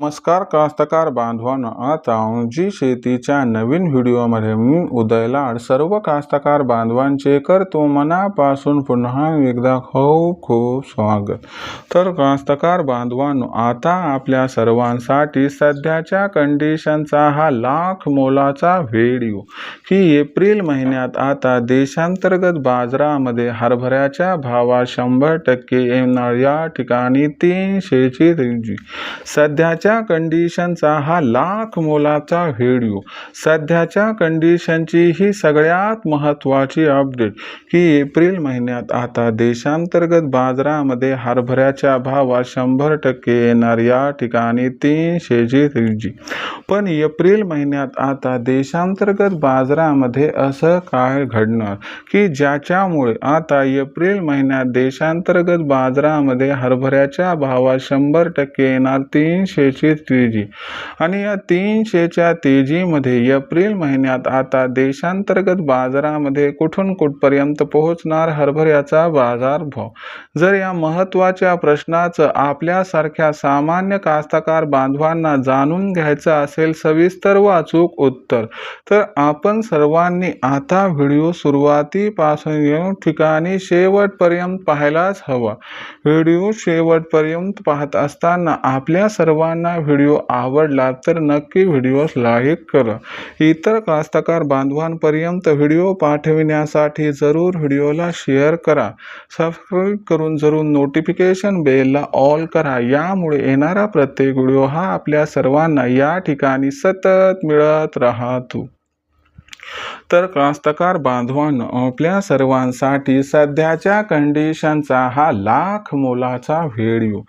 नमस्कार कास्तकार बांधवांनो आता जी शेतीच्या नवीन व्हिडिओमध्ये मी उदयलाड सर्व कास्तकार बांधवांचे करतो मनापासून पुन्हा एकदा खूप खूप स्वागत. तर कास्तकार बांधवांनो आता आपल्या सर्वांसाठी सध्याच्या कंडिशनचा हा लाख मोलाचा व्हिडिओ की एप्रिल महिन्यात आता देशांतर्गत बाजारामध्ये हरभऱ्याच्या भावात शंभर टक्के येणार या ठिकाणी तीनशेची रेंजी. सध्याच्या कंडिशनचा हा लाख मोलाचा व्हिडिओ सध्याच्या कंडिशनची ही सगळ्यात महत्त्वाची अपडेट की एप्रिल महिन्यात आता देशांतर्गत बाजारामध्ये हरभऱ्याच्या भावात शंभर टक्के येणार या ठिकाणी तीनशेची जी पण एप्रिल महिन्यात आता देशांतर्गत बाजारामध्ये असं काय घडणार? की ज्याच्यामुळे आता एप्रिल महिन्यात देशांतर्गत बाजारामध्ये हरभऱ्याच्या भावात शंभर टक्के येणार तीनशे तीनशेची तेजी. आणि या तीनशेच्या तेजीमध्ये एप्रिल महिन्यात आता देशांतर्गत बाजारामध्ये कुठून कुठपर्यंत पोहोचणार हरभऱ्याचा बाजारभाव? जर या महत्त्वाच्या प्रश्नाचं आपल्यासारख्या सामान्य कास्तकार बांधवांना जाणून घ्यायचं असेल सविस्तर व अचूक उत्तर तर आपण सर्वांनी आता व्हिडिओ सुरुवातीपासून ठिकाणी शेवटपर्यंत पाहायलाच हवा. व्हिडिओ शेवटपर्यंत पाहत असताना आपल्या सर्वांना व्हिडिओ आवडला तर नक्की व्हिडिओस लाईक करा. इतर कास्तकार बांधवांपर्यंत व्हिडिओ पाठविण्यासाठी जरूर व्हिडिओला शेअर करा. सबस्क्राईब करून जरूर नोटिफिकेशन बेलला ऑल करा. यामुळे येणारा प्रत्येक व्हिडिओ हा आपल्या सर्वांना या ठिकाणी सतत मिळत राहतो. तर कास्तकार बांधवांनो आपल्या सर्वांसाठी सध्याच्या कंडिशनचा हा लाख मोलाचा व्हिडिओ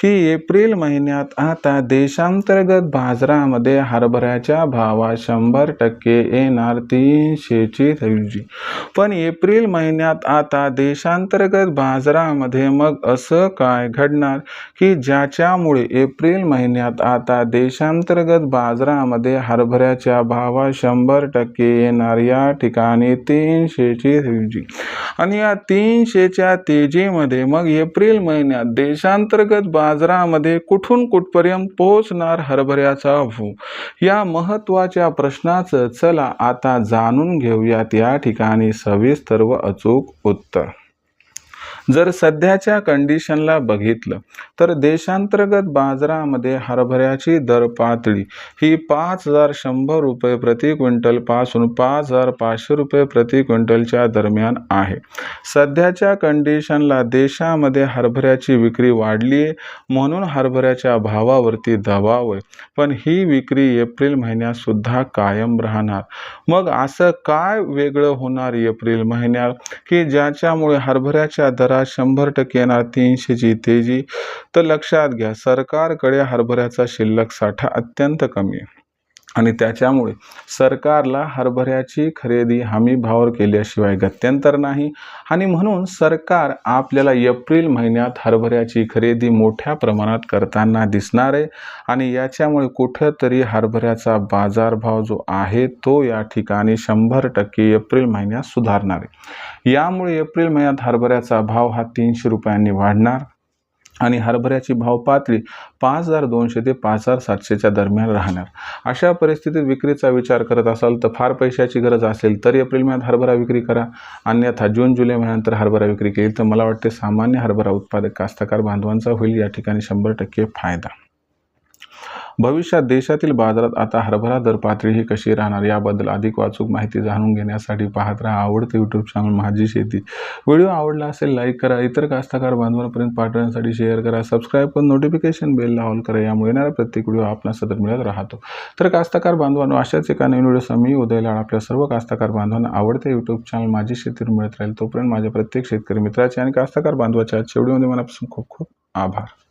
की एप्रिल महिन्यात आता देशांतर्गत बाजारामध्ये हरभऱ्याच्या भावात शंभर टक्के येणार तीनशेची ऐवजी पण एप्रिल महिन्यात आता देशांतर्गत बाजारामध्ये मग असं काय घडणार? की ज्याच्यामुळे एप्रिल महिन्यात आता देशांतर्गत बाजारामध्ये हरभऱ्याच्या भावात शंभर टक्के येणार या ठिकाणी तीनशेची तेजी. आणि या तीनशेच्या तेजीमध्ये मग एप्रिल महिन्यात देशांतर्गत बाजारामध्ये कुठून कुठपर्यंत पोहोचणार हरभऱ्याचा भू या महत्त्वाच्या प्रश्नाचं चला आता जाणून घेऊयात. या ठिकाणी सविस्तर व अचूक उत्तर. जर सध्याच्या कंडिशनला बघितलं तर देशांतर्गत बाजारामध्ये हरभऱ्याची दर पातळी ही पाच हजार शंभर रुपये प्रति क्विंटलपासून पाच हजार पाचशे रुपये प्रति क्विंटलच्या दरम्यान आहे. सध्याच्या कंडिशनला देशामध्ये हरभऱ्याची विक्री वाढली आहे म्हणून हरभऱ्याच्या भावावरती दबाव आहे. पण ही विक्री एप्रिल महिन्यात सुद्धा कायम राहणार. मग असं काय वेगळं होणार एप्रिल महिन्यात? की ज्याच्यामुळे हरभऱ्याच्या दरात शंभर टक्के येणार तीनशेची तेजी. तर लक्षात घ्या सरकारकडे हरभऱ्याचा शिल्लक साठा अत्यंत कमी आहे. आणि त्याच्यामुळे सरकारला हरभऱ्याची खरेदी हमी भावावर केल्याशिवाय गत्यंतर नाही. आणि म्हणून सरकार आपल्याला एप्रिल महिन्यात हरभऱ्याची खरेदी मोठ्या प्रमाणात करताना दिसणार आहे. आणि याच्यामुळे कुठंतरी हरभऱ्याचा बाजारभाव जो आहे तो या ठिकाणी शंभर टक्के एप्रिल महिन्यात सुधारणार आहे. यामुळे एप्रिल महिन्यात हरभऱ्याचा भाव हा तीनशे रुपयांनी वाढणार. आणि हरभऱ्याची भाव पातळी पाच हजार दोनशे ते पाच हजार सातशेच्या दरम्यान राहणार. अशा परिस्थितीत विक्रीचा विचार करत असाल तर फार पैशाची गरज असेल तर एप्रिल महिन्यात हरभरा विक्री करा. अन्यथा जून जुलै महिन्यानंतर हरभरा विक्री केली तर मला वाटते सामान्य हरभरा उत्पादक कास्तकार बांधवांचा होईल या ठिकाणी शंभर टक्के फायदा. भविष्यात देशातील बाजारात आता हरभरा दर पातळी ही कशी राहणार याबद्दल अधिक वाचूक माहिती जाणून घेण्यासाठी पाहत राहा आवडते यूट्यूब चॅनल माझी शेती. व्हिडिओ आवडला असेल लाईक करा इतर कास्तकार बांधवांपर्यंत पाठवण्यासाठी शेअर करा सबस्क्राईब करून नोटिफिकेशन बेलला ऑल करा यामुळे येणारा प्रत्येक व्हिडिओ आपला सतत मिळत राहतो. तर कास्तकार बांधवांनो अशाच एका नवीन व्हिडिओ मी उदयला आपल्या सर्व कास्तकार बांधवांना आवडते यूट्यूब चॅनल माझी शेतीवर मिळत राहील. तोपर्यंत माझ्या प्रत्येक शेतकरी मित्राचे आणि कास्तकार बांधवाच्या आजच्या व्हिडिओमध्ये मनापासून खूप खूप आभार.